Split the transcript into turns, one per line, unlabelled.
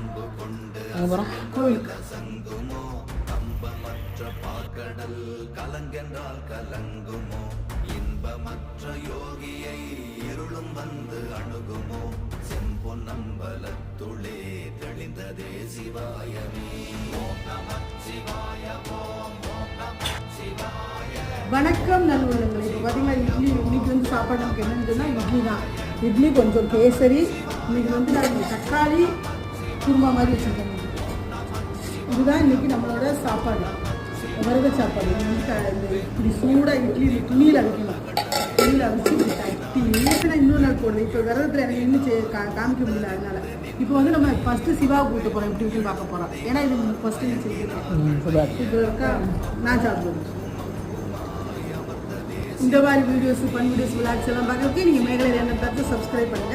அங்கே போகிறோம் கோவிலுக்கு. வணக்கம் நல்வரங்களே இப்போ பார்த்தீங்கன்னா இட்லி இன்னைக்கு வந்து சாப்பாடு நமக்கு என்னன்னு சொன்னால் இட்லி தான். இட்லி கொஞ்சம் கேசரி. இன்னைக்கு வந்து நான் தக்காளி குருமா மாதிரி வச்சுருக்கேன் இதுதான் இன்னைக்கு நம்மளோட சாப்பாடு. விரத சாப்பாடு. இப்படி சூடாக இட்லி துணியில் அடிக்கணும் துணியில் இப்படி தட்டி. நான் இன்னொரு நாள் போடுறேன் இப்போ விரதத்தில் எனக்கு இன்னும் செ- கா- காமிக்க முடியல அதனால. இப்போ வந்து நம்ம ஃபஸ்ட்டு சிவாவை கூப்பிட்டு போகிறோம் எப்படி இப்படி பார்க்க போகிறோம் ஏன்னா இது ஃபஸ்ட்டு செய்யணும் இப்போ இருக்கா? நான் சாப்பிடுவேன். இந்த மாதிரி வீடியோஸ் ஃபன் வீடியோஸ் விளாக்ஸ் எல்லாம் பார்க்கறதுக்கு நீங்கள் மேகலை என்ன பார்த்து சப்ஸ்கிரைப் பண்ணுங்க.